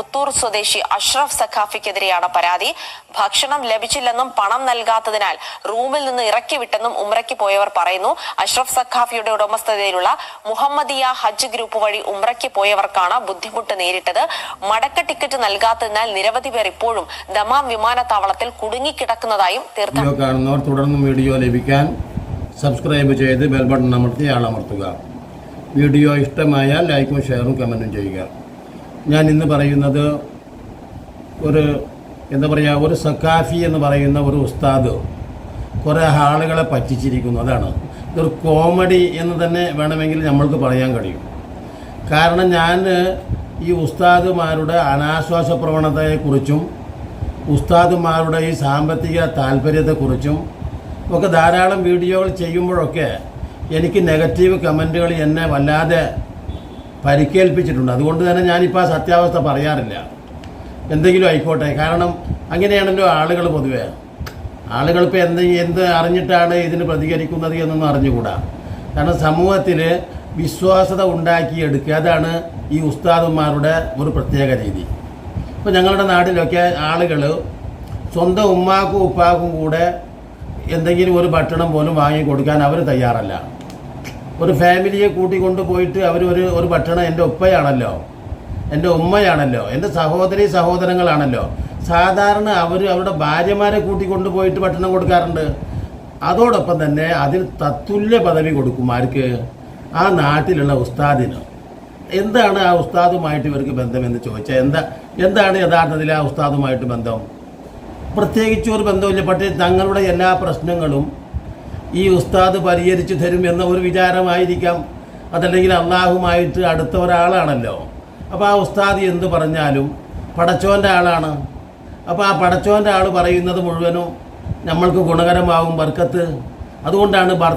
പുത്തൂർ സ്വദേശി അഷ്റഫ് സഖാഫിക്കെതിരെയാണ് പരാതി. ഭക്ഷണം ലഭിച്ചില്ലെന്നും പണം നൽകാത്തതിനാൽ റൂമിൽ നിന്ന് ഇറക്കി വിട്ടെന്നും ഉമ്രയ്ക്ക് പോയവർ പറയുന്നു. അഷ്റഫ് സഖാഫിയുടെ ഉടമസ്ഥതയിലുള്ള മുഹമ്മദിയ ഹജ്ജ് ഗ്രൂപ്പ് വഴി ഉമ്രയ്ക്ക് പോയവർക്കാണ് ബുദ്ധിമുട്ട് നേരിട്ടത്. മടക്ക ടിക്കറ്റ് നൽകാത്തതിനാൽ നിരവധി പേർ ഇപ്പോഴും ദമാം വിമാനത്താവളത്തിൽ കുടുങ്ങിക്കിടക്കുന്നതായും തീർത്ഥാടകർ തുടർന്നും വീഡിയോ ലഭിക്കാൻ സബ്സ്ക്രൈബ് ചെയ്ത് ബെൽ ബട്ടൺ അമർത്തി ആളമർത്തുക. വീഡിയോ ഇഷ്ടമായാൽ ലൈക്കും ഷെയറും കമന്റും ചെയ്യുക. ഞാൻ ഇന്ന് പറയുന്നത് ഒരു എന്താ പറയുക ഒരു സക്കാഫി എന്ന് പറയുന്ന ഒരു ഉസ്താദ് കുറേ ആളുകളെ പറ്റിച്ചിരിക്കുന്നു. അതാണ്. ഇതൊരു കോമഡി എന്ന് തന്നെ വേണമെങ്കിൽ നമ്മൾക്ക് പറയാൻ കഴിയും. കാരണം ഞാൻ ഈ ഉസ്താദുമാരുടെ അനാശ്വാസ പ്രവണതയെക്കുറിച്ചും ഉസ്താദുമാരുടെ ഈ സാമ്പത്തിക താല്പര്യത്തെക്കുറിച്ചും ഒക്കെ ധാരാളം വീഡിയോകൾ ചെയ്യുമ്പോഴൊക്കെ എനിക്ക് നെഗറ്റീവ് കമന്റുകൾ എന്നെ വല്ലാതെ പരിക്കേൽപ്പിച്ചിട്ടുണ്ട്. അതുകൊണ്ട് തന്നെ ഞാനിപ്പോൾ ആ സത്യാവസ്ഥ പറയാറില്ല. എന്തെങ്കിലും ആയിക്കോട്ടെ. കാരണം അങ്ങനെയാണല്ലോ ആളുകൾ പൊതുവേ. ആളുകൾ ഇപ്പോൾ എന്ത് എന്ത് അറിഞ്ഞിട്ടാണ് ഇതിന് പ്രതികരിക്കുന്നത് എന്നൊന്നും അറിഞ്ഞുകൂടാ. കാരണം സമൂഹത്തിൽ വിശ്വാസത ഉണ്ടാക്കിയെടുക്കുക അതാണ് ഈ ഉസ്താദന്മാരുടെ ഒരു പ്രത്യേക രീതി. ഇപ്പോൾ ഞങ്ങളുടെ നാട്ടിലൊക്കെ ആളുകൾ സ്വന്തം ഉമ്മാക്കും ഉപ്പാക്കും കൂടെ എന്തെങ്കിലും ഒരു ഭക്ഷണം പോലും വാങ്ങി കൊടുക്കാൻ അവർ തയ്യാറല്ല. ഒരു ഫാമിലിയെ കൂട്ടി കൊണ്ടുപോയിട്ട് അവർ ഒരു ഒരു ഭക്ഷണം എന്റെ ഉപ്പയാണല്ലോ. എന്റെ ഉമ്മയാണല്ലോ. എന്റെ സഹോദരി സഹോദരങ്ങളാണല്ലോ. സാധാരണ അവർ അവരുടെ ഭാര്യമാരെ കൂട്ടി കൊണ്ടുപോയിട്ട് ഭക്ഷണം കൊടുക്കാറുണ്ട്. അതോടൊപ്പം തന്നെ അതിൽ തത്തുല്യ പദവി കൊടുക്കും ആർക്ക്? ആ നാട്ടിലുള്ള ഉസ്താദിന്. എന്താണ് ആ ഉസ്താദുമായിട്ട് ഇവർക്ക് ബന്ധമെന്ന് ചോദിച്ചാൽ എന്താ എന്താണ് യഥാർത്ഥത്തിൽ ആ ഉസ്താദുമായിട്ട് ബന്ധം? പ്രത്യേകിച്ച് ഒരു ബന്ധമില്ല പക്ഷേ തങ്ങളുടെ എല്ലാ പ്രശ്നങ്ങളും ഈ ഉസ്താദ് പരിഹരിച്ചു തരും എന്ന ഒരു വിചാരമായിരിക്കാം. അതല്ലെങ്കിൽ അള്ളാഹുമായിട്ട് അടുത്ത ഒരാളാണല്ലോ. അപ്പോൾ ആ ഉസ്താദ് എന്ത് പറഞ്ഞാലും പടച്ചോന്റെ ആളാണ്. അപ്പോൾ ആ പടച്ചോന്റെ ആൾ പറയുന്നത് മുഴുവനും നമ്മൾക്ക് ഗുണകരമാവും ബർക്കത്ത്. അതുകൊണ്ടാണ് ബർ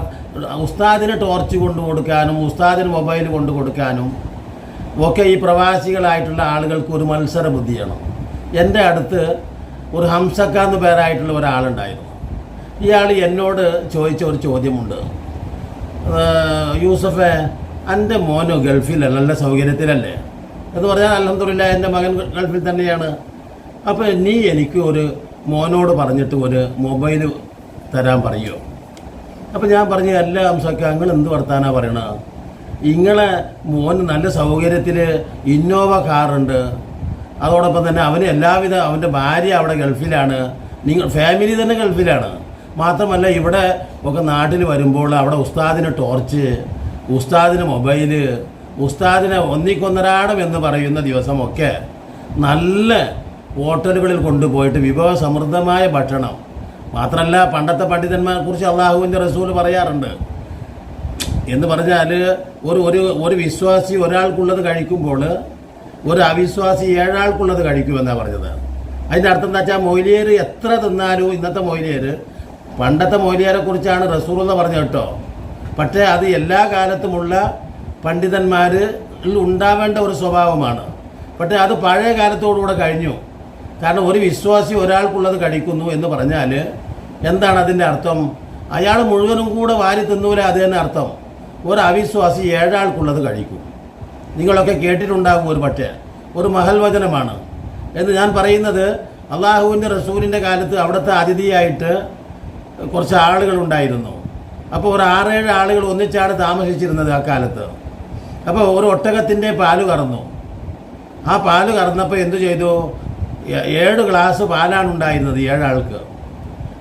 ഉസ്താദിന് ടോർച്ച് കൊണ്ടു കൊടുക്കാനും ഉസ്താദിന് മൊബൈൽ കൊണ്ടു കൊടുക്കാനും ഒക്കെ ഈ പ്രവാസികളായിട്ടുള്ള ആളുകൾക്ക് ഒരു മത്സര ബുദ്ധിയാണ് എന്റെ അടുത്ത് ഒരു ഹംസക്ക എന്ന് പേരായിട്ടുള്ള ഒരാളുണ്ടായിരുന്നു. ഇയാൾ എന്നോട് ചോദിച്ച ഒരു ചോദ്യമുണ്ട്. യൂസഫ് എന്റെ മോനോ ഗൾഫിലല്ല നല്ല സൗകര്യത്തിലല്ലേ? എന്ന് പറഞ്ഞാൽ അലഹദില്ല എന്റെ മകൻ ഗൾഫിൽ തന്നെയാണ്. അപ്പോൾ നീ എനിക്ക് ഒരു മോനോട് പറഞ്ഞിട്ട് ഒരു മൊബൈൽ തരാൻ പറയുമോ അപ്പോൾ ഞാൻ പറഞ്ഞു എല്ലാ അംശമൊക്കെ നിങ്ങൾ എന്ത് വർത്താനാണ് പറയണത് ഇങ്ങളെ മോന് നല്ല സൗകര്യത്തിൽ ഇന്നോവ കാറുണ്ട്. അതോടൊപ്പം തന്നെ അവന് എല്ലാവിധ അവന്റെ ഭാര്യ അവിടെ ഗൾഫിലാണ്. നിങ്ങൾ ഫാമിലി തന്നെ ഗൾഫിലാണ്. മാത്രമല്ല ഇവിടെ ഒക്കെ നാട്ടിൽ വരുമ്പോൾ അവിടെ ഉസ്താദിന് ടോർച്ച് ഉസ്താദിന് മൊബൈൽ ഉസ്താദിനെ ഒന്നിക്കൊന്നരാടം എന്ന് പറയുന്ന ദിവസമൊക്കെ നല്ല ഹോട്ടലുകളിൽ കൊണ്ടുപോയിട്ട് വിഭവസമൃദ്ധമായ ഭക്ഷണം. മാത്രമല്ല പണ്ടത്തെ പണ്ഡിതന്മാരെ കുറിച്ച് അള്ളാഹുവിന്റെ റസൂൽ പറയാറുണ്ട്. എന്ന് പറഞ്ഞാൽ ഒരു ഒരു ഒരു വിശ്വാസി ഒരാൾക്കുള്ളത് കഴിക്കുമ്പോൾ ഒരു അവിശ്വാസി ഏഴാൾക്കുള്ളത് കഴിക്കുമെന്നാണ് പറഞ്ഞത്. അതിന്റെ അർത്ഥം എന്താ വെച്ചാൽ മൊയിലിയർ എത്ര തിന്നാലും ഇന്നത്തെ മൊയ്ലിയർ പണ്ടത്തെ മോലിയാരെ കുറിച്ചാണ് റസൂർ എന്ന് പറഞ്ഞത് കേട്ടോ. പക്ഷേ അത് എല്ലാ കാലത്തുമുള്ള പണ്ഡിതന്മാരിൽ ഉണ്ടാവേണ്ട ഒരു സ്വഭാവമാണ്. പക്ഷേ അത് പഴയ കാലത്തോടുകൂടെ കഴിഞ്ഞു. കാരണം ഒരു വിശ്വാസി ഒരാൾക്കുള്ളത് കഴിക്കുന്നു എന്ന് പറഞ്ഞാൽ എന്താണ് അതിന്റെ അർത്ഥം? അയാൾ മുഴുവനും കൂടെ വാരി തിന്നൂല അത് തന്നെ അർത്ഥം. ഒരു അവിശ്വാസി ഏഴാൾക്കുള്ളത് കഴിക്കും. നിങ്ങളൊക്കെ കേട്ടിട്ടുണ്ടാകും ഒരു പക്ഷേ. ഒരു മഹൽ വചനമാണ് എന്ന് ഞാൻ പറയുന്നത് അള്ളാഹുവിന്റെ റസൂലിന്റെ കാലത്ത് അവിടുത്തെ അതിഥിയായിട്ട് കുറച്ച് ആളുകളുണ്ടായിരുന്നു. അപ്പോൾ ഒരു ആറേഴ് ആളുകൾ ഒന്നിച്ചാണ് താമസിച്ചിരുന്നത് ആ കാലത്ത്. അപ്പോൾ ഒരു ഒട്ടകത്തിന്റെ പാൽ കറന്നു. ആ പാൽ കറന്നപ്പോൾ എന്തു ചെയ്തു? ഏഴ് ഗ്ലാസ് പാലാണ് ഉണ്ടായിരുന്നത് ഏഴാൾക്ക്.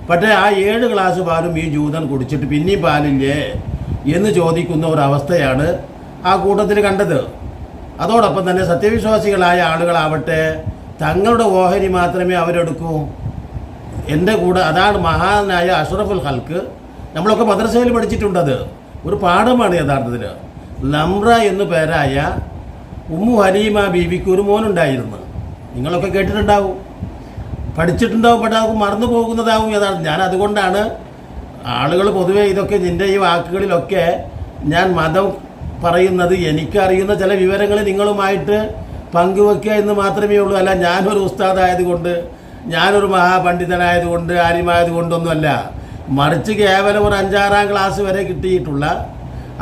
പക്ഷേ ആ ഏഴ് ഗ്ലാസ് പാലും ഈ ജൂതൻ കുടിച്ചിട്ട് പിന്നെയും പാലില്ലേ എന്ന് ചോദിക്കുന്ന ഒരവസ്ഥയാണ് ആ കൂട്ടത്തിൽ കണ്ടത്. അതോടൊപ്പം തന്നെ സത്യവിശ്വാസികളായ ആളുകളാവട്ടെ തങ്ങളുടെ ഓഹരി മാത്രമേ അവരെടുക്കൂ. എന്റെ കൂടെ അതാണ് മഹാനായ അഷ്റഫുൽ ഹൽക്ക് നമ്മളൊക്കെ മദ്രസയിൽ പഠിച്ചിട്ടുണ്ടത് ഒരു പാഠമാണ് യഥാർത്ഥത്തിൽ ലംറ എന്നു പേരായ ഉമ്മു ഹലീമ ബീവിക്ക് ഒരു മോനുണ്ടായിരുന്നു. നിങ്ങളൊക്കെ കേട്ടിട്ടുണ്ടാവും. പഠിച്ചിട്ടുണ്ടാവും അത് മറന്നു പോകുന്നതാവും യഥാർത്ഥം. ഞാൻ അതുകൊണ്ടാണ് ആളുകൾ പൊതുവേ ഇതൊക്കെ നിന്റെ ഈ വാക്കുകളിലൊക്കെ ഞാൻ മതം പറയുന്നത് എനിക്കറിയുന്ന ചില വിവരങ്ങൾ നിങ്ങളുമായിട്ട് പങ്കുവെക്കുക എന്ന് മാത്രമേ ഉള്ളൂ. അല്ല ഞാനൊരു ഉസ്താദായതുകൊണ്ട് ഞാനൊരു മഹാപണ്ഡിതനായതുകൊണ്ട് ആര്യമായതുകൊണ്ടൊന്നുമല്ല മറിച്ച് കേവലം ഒരു അഞ്ചാറാം ക്ലാസ് വരെ കിട്ടിയിട്ടുള്ള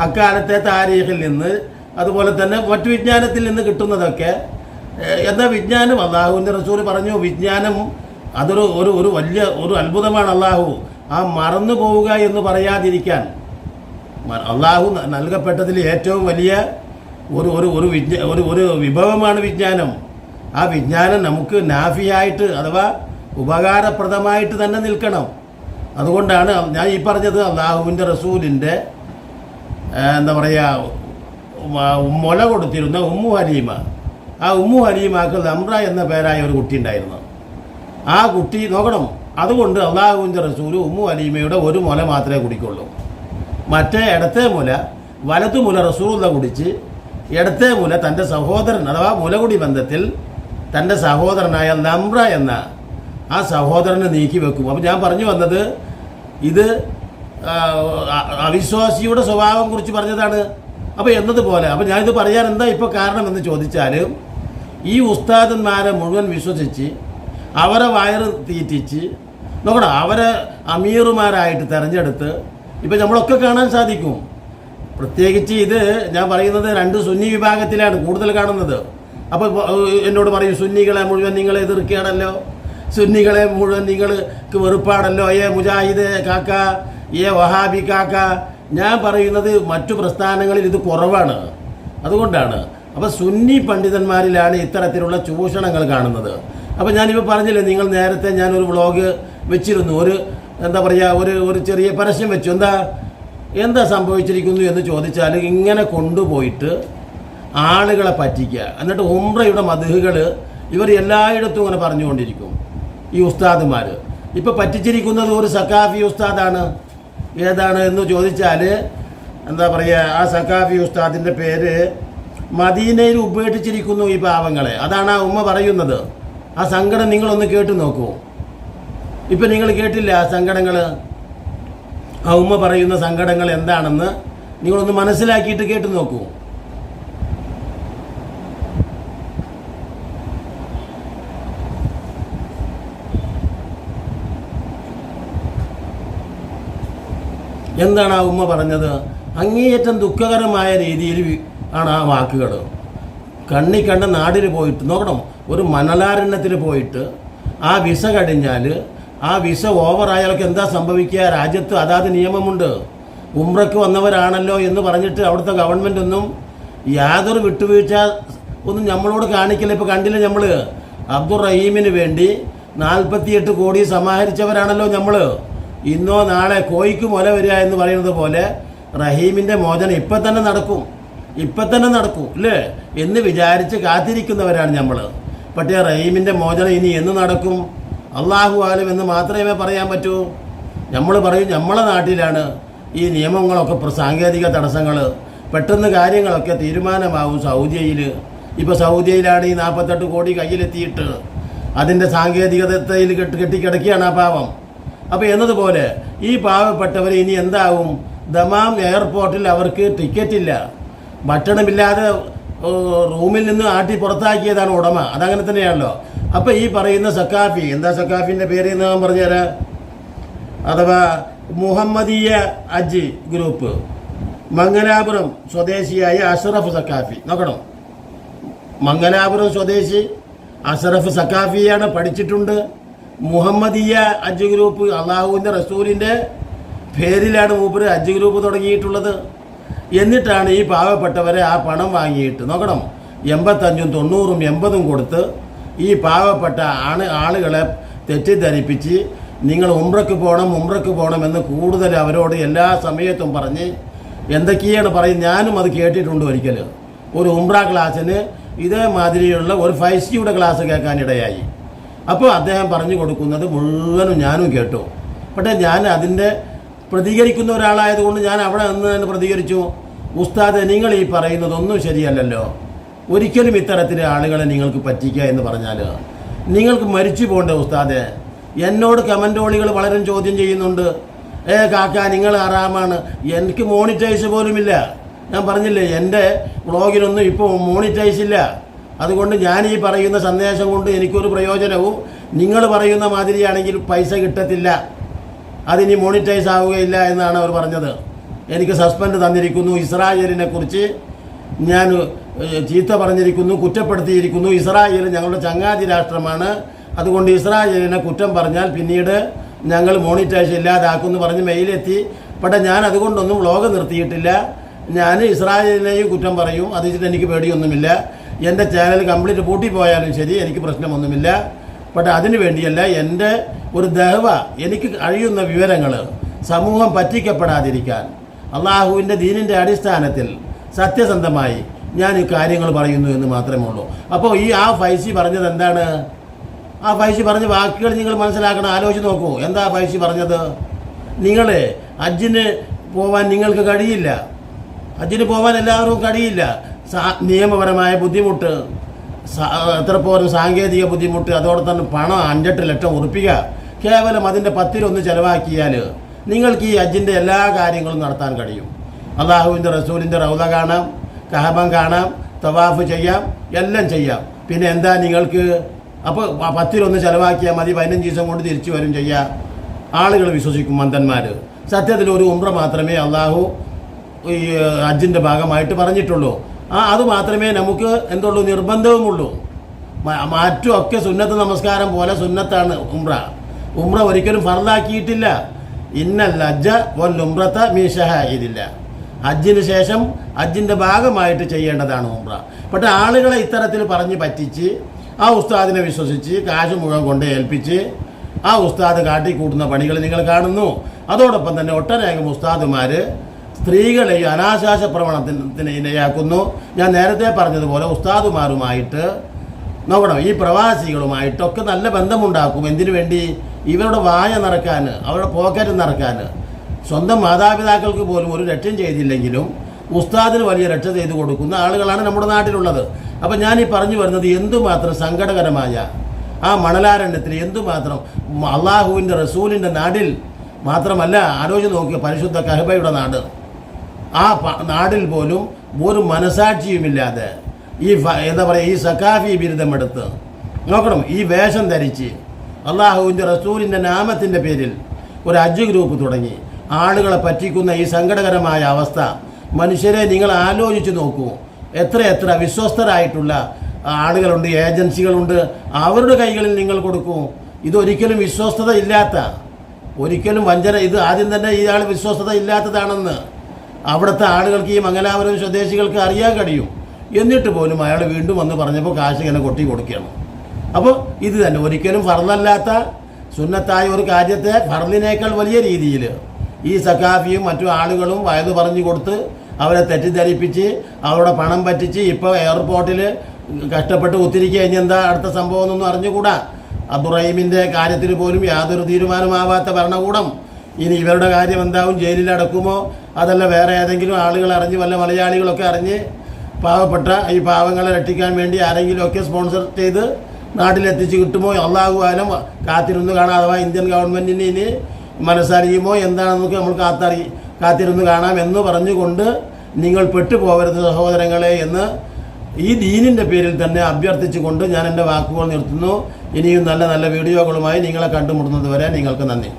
അക്കാലത്തെ താരീഖിൽ നിന്ന് അതുപോലെ തന്നെ മറ്റു വിജ്ഞാനത്തിൽ നിന്ന് കിട്ടുന്നതൊക്കെ എന്താ വിജ്ഞാനം അള്ളാഹുവിന്റെ റസൂൽ പറഞ്ഞു. വിജ്ഞാനം അതൊരു ഒരു ഒരു വലിയ ഒരു അത്ഭുതമാണ് അള്ളാഹു. ആ മറന്നു പോവുക എന്ന് പറയാതിരിക്കാൻ അള്ളാഹു നൽകപ്പെട്ടതിൽ ഏറ്റവും വലിയ ഒരു ഒരു ഒരു വിജ്ഞ ഒരു ഒരു വിഭവമാണ് വിജ്ഞാനം. ആ വിജ്ഞാനം നമുക്ക് നാഫിയായിട്ട് അഥവാ ഉപകാരപ്രദമായിട്ട് തന്നെ നിൽക്കണം. അതുകൊണ്ടാണ് ഞാൻ ഈ പറഞ്ഞത് അള്ളാഹുവിന്റെ റസൂലിന്റെ എന്താ പറയുക മുല കൊടുത്തിരുന്ന ഉമ്മു ഹലീമ. ആ ഉമ്മു ഹലീമാക്ക് ലംറ എന്ന പേരായ ഒരു കുട്ടി ഉണ്ടായിരുന്നു. ആ കുട്ടി നോക്കണം അതുകൊണ്ട് അള്ളാഹുവിന്റെ റസൂൽ ഉമ്മു ഹലീമയുടെ ഒരു മുല മാത്രമേ കുടിക്കുള്ളൂ. മറ്റേ ഇടത്തെ മുല വലത്തു മുല റസൂല കുടിച്ച് ഇടത്തെ മുല തന്റെ സഹോദരൻ അഥവാ മുലകുടി ബന്ധത്തിൽ തന്റെ സഹോദരനായ നമ്ര എന്ന ആ സഹോദരനെ നീക്കി വെക്കും. അപ്പം ഞാൻ പറഞ്ഞു വന്നത് ഇത് അവിശ്വാസിയുടെ സ്വഭാവം കുറിച്ച് പറഞ്ഞതാണ്. അപ്പോൾ എന്നതുപോലെ അപ്പോൾ ഞാനിത് പറയാൻ എന്താ ഇപ്പോൾ കാരണം എന്ന് ചോദിച്ചാൽ ഈ ഉസ്താദന്മാരെ മുഴുവൻ വിശ്വസിച്ച് അവരെ വയറ് തീറ്റിച്ച് നോക്കണം അവരെ അമീറുമാരായിട്ട് തിരഞ്ഞെടുത്ത് ഇപ്പം നമ്മളൊക്കെ കാണാൻ സാധിക്കും. പ്രത്യേകിച്ച് ഇത് ഞാൻ പറയുന്നത് രണ്ട് സുന്നി വിഭാഗത്തിലാണ് കൂടുതൽ കാണുന്നത്. അപ്പോൾ എന്നോട് പറയും സുന്നികളെ മുഴുവൻ നിങ്ങൾ എതിർക്കുകയാണല്ലോ. സുന്നികളെ മുഴുവൻ നിങ്ങൾക്ക് വെറുപ്പാണല്ലോ. ഏ മുജാഹിദ് കാക്ക. ഏ വഹാബി കാക്ക. ഞാൻ പറയുന്നത് മറ്റു പ്രസ്ഥാനങ്ങളിൽ ഇത് കുറവാണ്. അതുകൊണ്ടാണ്. അപ്പോൾ സുന്നി പണ്ഡിതന്മാരിലാണ് ഇത്തരത്തിലുള്ള ചൂഷണങ്ങൾ കാണുന്നത്. അപ്പോൾ ഞാനിപ്പോൾ പറഞ്ഞില്ലേ നിങ്ങൾ നേരത്തെ ഞാനൊരു വ്ളോഗ് വെച്ചിരുന്നു. ഒരു എന്താ പറയുക ഒരു ഒരു ചെറിയ പരസ്യം വെച്ചു. എന്താ എന്താ സംഭവിച്ചിരിക്കുന്നു എന്ന് ചോദിച്ചാൽ ഇങ്ങനെ കൊണ്ടുപോയിട്ട് ആളുകളെ പറ്റിക്കുക. എന്നിട്ട് ഉംറയുടെ മധുഹുകൾ ഇവർ എല്ലായിടത്തും ഇങ്ങനെ പറഞ്ഞുകൊണ്ടിരിക്കും. ഈ ഉസ്താദുമാർ. ഇപ്പോൾ പറ്റിച്ചിരിക്കുന്നത് ഒരു സക്കാഫി ഉസ്താദാണ്. ഏതാണ് എന്ന് ചോദിച്ചാൽ എന്താ പറയുക ആ സക്കാഫി ഉസ്താദിന്റെ പേര് മദീനയിൽ ഉപേക്ഷിച്ചിരിക്കുന്നു ഈ പാവങ്ങളെ. അതാണ് ആ ഉമ്മ പറയുന്നത്. ആ സങ്കടം നിങ്ങളൊന്ന് കേട്ട് നോക്കൂ. ഇപ്പം നിങ്ങൾ കേട്ടില്ല ആ സങ്കടങ്ങൾ? ആ ഉമ്മ പറയുന്ന സങ്കടങ്ങൾ എന്താണെന്ന് നിങ്ങളൊന്ന് മനസ്സിലാക്കിയിട്ട് കേട്ട് നോക്കൂ. എന്താണ് ആ ഉമ്മ പറഞ്ഞത്? അങ്ങേയറ്റം ദുഃഖകരമായ രീതിയിൽ ആണ് ആ വാക്കുകൾ കണ്ണി കണ്ട നാടിൽ പോയിട്ട് നോക്കണം ഒരു മണലാരണ്യത്തിൽ പോയിട്ട് ആ വിസ കഴിഞ്ഞാൽ ആ വിസ ഓവറായാലൊക്കെ എന്താ സംഭവിക്കുക? രാജ്യത്ത് അതാത് നിയമമുണ്ട്. ഉംറയ്ക്ക് വന്നവരാണല്ലോ എന്ന് പറഞ്ഞിട്ട് അവിടുത്തെ ഗവൺമെന്റ് ഒന്നും യാതൊരു വിട്ടുവീഴ്ച ഒന്നും നമ്മളോട് കാണിക്കില്ല. ഇപ്പോൾ കണ്ടില്ല നമ്മൾ അബ്ദുറഹീമിന് വേണ്ടി നാൽപ്പത്തിയെട്ട് കോടി സമാഹരിച്ചവരാണല്ലോ നമ്മൾ ഇന്നോ നാളെ കോയിക്ക് മുല വരിക എന്ന് പറയുന്നത് പോലെ റഹീമിന്റെ മോചനം ഇപ്പം തന്നെ നടക്കും. ഇപ്പം തന്നെ നടക്കും അല്ലേ? എന്ന് വിചാരിച്ച് കാത്തിരിക്കുന്നവരാണ് നമ്മൾ പക്ഷേ റഹീമിന്റെ മോചനം ഇനി എന്ന് നടക്കും? അള്ളാഹു ആലം എന്ന് മാത്രമേ പറയാൻ പറ്റൂ. നമ്മൾ പറയും നമ്മളെ നാട്ടിലാണ് ഈ നിയമങ്ങളൊക്കെ സാങ്കേതിക തടസ്സങ്ങൾ പെട്ടെന്ന് കാര്യങ്ങളൊക്കെ തീരുമാനമാവും സൗദിയയിൽ ഇപ്പോൾ സൗദിയയിലാണ് ഈ നാൽപ്പത്തെട്ട് കോടി കയ്യിലെത്തിയിട്ട്. അതിന്റെ സാങ്കേതികതയിൽ കെട്ടി കെട്ടിക്കിടക്കുകയാണ് ആ പാവം. അപ്പോൾ എന്നതുപോലെ ഈ പാവപ്പെട്ടവർ ഇനി എന്താവും? ദമാം എയർപോർട്ടിൽ അവർക്ക് ടിക്കറ്റ് ഇല്ല ഭക്ഷണമില്ലാതെ റൂമിൽ നിന്ന് ആട്ടി പുറത്താക്കിയതാണ് ഉടമ. അതങ്ങനെ തന്നെയാണല്ലോ. അപ്പോൾ ഈ പറയുന്ന സക്കാഫി എന്താ സക്കാഫിന്റെ പേര് എന്ന് ഞാൻ പറഞ്ഞുതരാം. അഥവാ മുഹമ്മദീയ അജ് ഗ്രൂപ്പ് മംഗലാപുരം സ്വദേശിയായ അഷറഫ് സക്കാഫി നോക്കണം. മംഗലാപുരം സ്വദേശി അഷറഫ് സക്കാഫിയാണ് പഠിച്ചിട്ടുണ്ട്. മുഹമ്മദീയ അജ് ഗ്രൂപ്പ് അള്ളാഹുവിന്റെ റസൂലിന്റെ പേരിലാണ് മൂപ്പര് അജ് ഗ്രൂപ്പ് തുടങ്ങിയിട്ടുള്ളത്. എന്നിട്ടാണ് ഈ പാവപ്പെട്ടവരെ ആ പണം വാങ്ങിയിട്ട് നോക്കണം. എൺപത്തഞ്ചും തൊണ്ണൂറും എൺപതും കൊടുത്ത് ഈ പാവപ്പെട്ട ആണ് ആളുകളെ തെറ്റിദ്ധരിപ്പിച്ച് നിങ്ങൾ ഉംറക്ക് പോകണം ഉംറക്ക് പോകണം എന്ന് കൂടുതൽ അവരോട് എല്ലാ സമയത്തും പറഞ്ഞ് എന്തൊക്കെയാണ് പറയും ഞാനും അത് കേട്ടിട്ടുണ്ട് ഒരിക്കൽ ഒരു ഉംറ ക്ലാസ്സിന് ഇതേമാതിരിയുള്ള ഒരു ഫൈവ് സിയുടെ ക്ലാസ് കേൾക്കാനിടയായി അപ്പോൾ അദ്ദേഹം പറഞ്ഞു കൊടുക്കുന്നത് മുഴുവനും ഞാനും കേട്ടു. പക്ഷേ ഞാൻ അതിന്റെ പ്രതികരിക്കുന്ന ഒരാളായതുകൊണ്ട് ഞാൻ അവിടെ നിന്ന് തന്നെ പ്രതികരിച്ചു. ഉസ്താദ് നിങ്ങൾ ഈ പറയുന്നതൊന്നും ശരിയല്ലല്ലോ. ഒരിക്കലും ഇത്തരത്തിൽ ആളുകളെ നിങ്ങൾക്ക് പറ്റിക്കുക എന്ന് പറഞ്ഞാൽ നിങ്ങൾക്ക് മരിച്ചു പോകണ്ടേ ഉസ്താദെ? എന്നോട് കമന്റോളികൾ വളരെ ചോദ്യം ചെയ്യുന്നുണ്ട്. ഏ കാക്ക നിങ്ങൾ ആറാമാണ്. എനിക്ക് മോണിറ്റൈസ് പോലുമില്ല. ഞാൻ പറഞ്ഞില്ലേ എന്റെ വ്ളോഗിനൊന്നും ഇപ്പോൾ മോണിറ്റൈസ് ഇല്ല. അതുകൊണ്ട് ഞാൻ ഈ പറയുന്ന സന്ദേശം കൊണ്ട് എനിക്കൊരു പ്രയോജനവും നിങ്ങൾ പറയുന്ന മാതിരിയാണെങ്കിൽ പൈസ കിട്ടത്തില്ല. അതിനി മോണിറ്റൈസ് ആവുകയില്ല എന്നാണ് അവർ പറഞ്ഞത്. എനിക്ക് സസ്പെൻഡ് തന്നിരിക്കുന്നു. ഇസ്രായേലിനെ കുറിച്ച് ഞാൻ ചീത്ത പറഞ്ഞിരിക്കുന്നു കുറ്റപ്പെടുത്തിയിരിക്കുന്നു. ഇസ്രായേൽ ഞങ്ങളുടെ ചങ്ങാതി രാഷ്ട്രമാണ്. അതുകൊണ്ട് ഇസ്രായേലിനെ കുറ്റം പറഞ്ഞാൽ പിന്നീട് ഞങ്ങൾ മോണിറ്റൈസ് ഇല്ലാതാക്കുമെന്ന് പറഞ്ഞ് മെയിലെത്തി. പക്ഷേ ഞാൻ അതുകൊണ്ടൊന്നും വ്ളോഗ് നിർത്തിയിട്ടില്ല. ഞാൻ ഇസ്രായേലിനെയും കുറ്റം പറയും. അത് വെച്ചിട്ട് എനിക്ക് പേടിയൊന്നുമില്ല. എന്റെ ചാനൽ കംപ്ലീറ്റ് പൂട്ടിപ്പോയാലും ശരി എനിക്ക് പ്രശ്നമൊന്നുമില്ല. പക്ഷേ അതിനു വേണ്ടിയല്ല എന്റെ ഒരു ദഹവ എനിക്ക് കഴിയുന്ന വിവരങ്ങൾ സമൂഹം പറ്റിക്കപ്പെടാതിരിക്കാൻ. അള്ളാഹുവിന്റെ ദീനിന്റെ അടിസ്ഥാനത്തിൽ സത്യസന്ധമായി ഞാൻ ഈ കാര്യങ്ങൾ പറയുന്നു എന്ന് മാത്രമേ ഉള്ളൂ. അപ്പോൾ ഈ ആ ഫൈസി പറഞ്ഞത് എന്താണ്? ആ ഫൈസി പറഞ്ഞ വാക്കുകൾ നിങ്ങൾ മനസ്സിലാക്കണം ആലോചിച്ച് നോക്കൂ. എന്താ ഫൈസി പറഞ്ഞത്? നിങ്ങൾ അജിന് പോവാൻ നിങ്ങൾക്ക് കഴിയില്ല. ഹജ്ജിന് പോകാൻ എല്ലാവർക്കും കഴിയില്ല നിയമപരമായ ബുദ്ധിമുട്ട്. എത്ര പോലും സാങ്കേതിക ബുദ്ധിമുട്ട്. അതോടെ തന്നെ പണം അഞ്ചെട്ട് ലക്ഷം ഉറപ്പിക്കുക. കേവലം അതിന്റെ പത്തിലൊന്ന് ചിലവാക്കിയാൽ നിങ്ങൾക്ക് ഈ ഹജ്ജിന്റെ എല്ലാ കാര്യങ്ങളും നടത്താൻ കഴിയും. അള്ളാഹുവിന്റെ റസൂലിന്റെ റൗദ കാണാം കഹബം കാണാം തവാഫ് ചെയ്യാം എല്ലാം ചെയ്യാം. പിന്നെ എന്താ നിങ്ങൾക്ക്? അപ്പോൾ പത്തിലൊന്ന് ചിലവാക്കിയാൽ മതി പതിനഞ്ച് ദിവസം കൊണ്ട് തിരിച്ചു വരും ചെയ്യാം. ആളുകൾ വിശ്വസിക്കും മന്ദന്മാർ സത്യത്തിൽ ഒരു ഉമ്ര മാത്രമേ അള്ളാഹു ഈ ഹജ്ജിന്റെ ഭാഗമായിട്ട് പറഞ്ഞിട്ടുള്ളൂ. ആ അത് മാത്രമേ നമുക്ക് എന്തുള്ളൂ നിർബന്ധവുമുള്ളൂ. മറ്റുമൊക്കെ സുന്നത്ത് നമസ്കാരം പോലെ സുന്നത്താണ് ഉംറ. ഉംറ ഒരിക്കലും ഫർദാക്കിയിട്ടില്ല. ഇന്നൽ ഹജ്ജ വൽ ഉംറത്ത ഇതില്ല ഹജ്ജിന് ശേഷം ഹജ്ജിന്റെ ഭാഗമായിട്ട് ചെയ്യേണ്ടതാണ് ഉംറ. പക്ഷേ ആളുകളെ ഇത്തരത്തിൽ പറഞ്ഞ് പറ്റിച്ച് ആ ഉസ്താദിനെ വിശ്വസിച്ച് കാശ് മുഴുവൻ കൊണ്ട് ഏൽപ്പിച്ച് ആ ഉസ്താദ് കാട്ടിക്കൂട്ടുന്ന പണികൾ നിങ്ങൾ കാണുന്നു. അതോടൊപ്പം തന്നെ ഒട്ടനേകം ഉസ്താദുമാർ സ്ത്രീകളെയും അനാശാസ പ്രവണത്തിന് ഇരയാക്കുന്നു ഞാൻ നേരത്തെ പറഞ്ഞതുപോലെ ഉസ്താദുമാരുമായിട്ട് നോക്കണം. ഈ പ്രവാസികളുമായിട്ടൊക്കെ നല്ല ബന്ധമുണ്ടാക്കും. എന്തിനു വേണ്ടി? ഇവരുടെ വായ നിറക്കാൻ അവരുടെ പോക്കറ്റ് നിറക്കാൻ സ്വന്തം മാതാപിതാക്കൾക്ക് പോലും ഒരു രക്ഷയും ചെയ്തില്ലെങ്കിലും ഉസ്താദിന് വലിയ രക്ഷ ചെയ്തു കൊടുക്കുന്ന ആളുകളാണ് നമ്മുടെ നാട്ടിലുള്ളത്. അപ്പം ഞാൻ ഈ പറഞ്ഞു വരുന്നത് എന്തുമാത്രം സങ്കടകരമായ ആ മണലാരണ്യത്തിൽ എന്തുമാത്രം അള്ളാഹുവിന്റെ റസൂലിന്റെ നാടിൽ മാത്രമല്ല ആലോചിച്ച് നോക്കിയ പരിശുദ്ധ കഹബയുടെ നാട്. ആ നാടിൽ പോലും ഒരു മനസാക്ഷിയുമില്ലാതെ ഈ എന്താ പറയുക ഈ സഖാഫി ബിരുദമെടുത്ത് നോക്കണം ഈ വേഷം ധരിച്ച് അള്ളാഹുവിന്റെ റസൂലിന്റെ നാമത്തിന്റെ പേരിൽ ഒരു അജ് ഗ്രൂപ്പ് തുടങ്ങി. ആളുകളെ പറ്റിക്കുന്ന ഈ സങ്കടകരമായ അവസ്ഥ മനുഷ്യരെ നിങ്ങൾ ആലോചിച്ച് നോക്കൂ. എത്ര എത്ര വിശ്വസ്തരായിട്ടുള്ള ആളുകളുണ്ട് ഏജൻസികളുണ്ട് അവരുടെ കൈകളിൽ നിങ്ങൾ കൊടുക്കൂ. ഇതൊരിക്കലും വിശ്വസ്തത ഇല്ലാത്ത ഒരിക്കലും വഞ്ചന ഇത് ആദ്യം തന്നെ ഇയാൾ വിശ്വസ്തത ഇല്ലാത്തതാണെന്ന് അവിടുത്തെ ആളുകൾക്ക് ഈ മംഗലാപുരം സ്വദേശികൾക്ക് അറിയാൻ കഴിയും. എന്നിട്ട് പോലും അയാൾ വീണ്ടും വന്ന് പറഞ്ഞപ്പോൾ കാശ് ഇങ്ങനെ കൊട്ടി കൊടുക്കുകയാണ്. അപ്പോൾ ഇത് തന്നെ ഒരിക്കലും ഫർദല്ലാത്ത സുന്നത്തായ ഒരു കാര്യത്തെ ഫർദിനേക്കാൾ വലിയ രീതിയിൽ ഈ സഖാഫിയും മറ്റു ആളുകളും വയത് പറഞ്ഞു കൊടുത്ത് അവരെ തെറ്റിദ്ധരിപ്പിച്ച് അവരുടെ പണം പറ്റിച്ച് ഇപ്പോൾ എയർപോർട്ടിൽ കഷ്ടപ്പെട്ട് ഒത്തിരിക്കുക ഇനി എന്താ അടുത്ത സംഭവം എന്നൊന്നും അറിഞ്ഞുകൂടാ. അബ്ദുറഹീമിന്റെ കാര്യത്തിൽ പോലും യാതൊരു തീരുമാനമാവാത്ത ഭരണകൂടം ഇനി ഇവരുടെ കാര്യം എന്താവും? ജയിലിൽ അടക്കുമോ? അതല്ല വേറെ ഏതെങ്കിലും ആളുകൾ അറിഞ്ഞ് വല്ല മലയാളികളൊക്കെ അറിഞ്ഞ് പാവപ്പെട്ട ഈ പാവങ്ങളെ രക്ഷിക്കാൻ വേണ്ടി ആരെങ്കിലുമൊക്കെ സ്പോൺസർ ചെയ്ത് നാട്ടിലെത്തിച്ച് കിട്ടുമോ? അള്ളാഹു ആലും കാത്തിരുന്ന് കാണാം. അഥവാ ഇന്ത്യൻ ഗവൺമെന്റിന് ഇനി മനസ്സറിയുമോ? എന്താണെന്നൊക്കെ നമ്മൾ കാത്തറി കാത്തിരുന്ന് കാണാം എന്ന് പറഞ്ഞുകൊണ്ട് നിങ്ങൾ പെട്ടുപോകരുത് സഹോദരങ്ങളെ എന്ന് ഈ ദീനിന്റെ പേരിൽ തന്നെ അഭ്യർത്ഥിച്ചുകൊണ്ട് ഞാൻ എന്റെ വാക്കുകൾ നിർത്തുന്നു. ഇനിയും നല്ല നല്ല വീഡിയോകളുമായി നിങ്ങളെ കണ്ടുമുട്ടുന്നത് വരെ നിങ്ങൾക്ക് നന്ദി.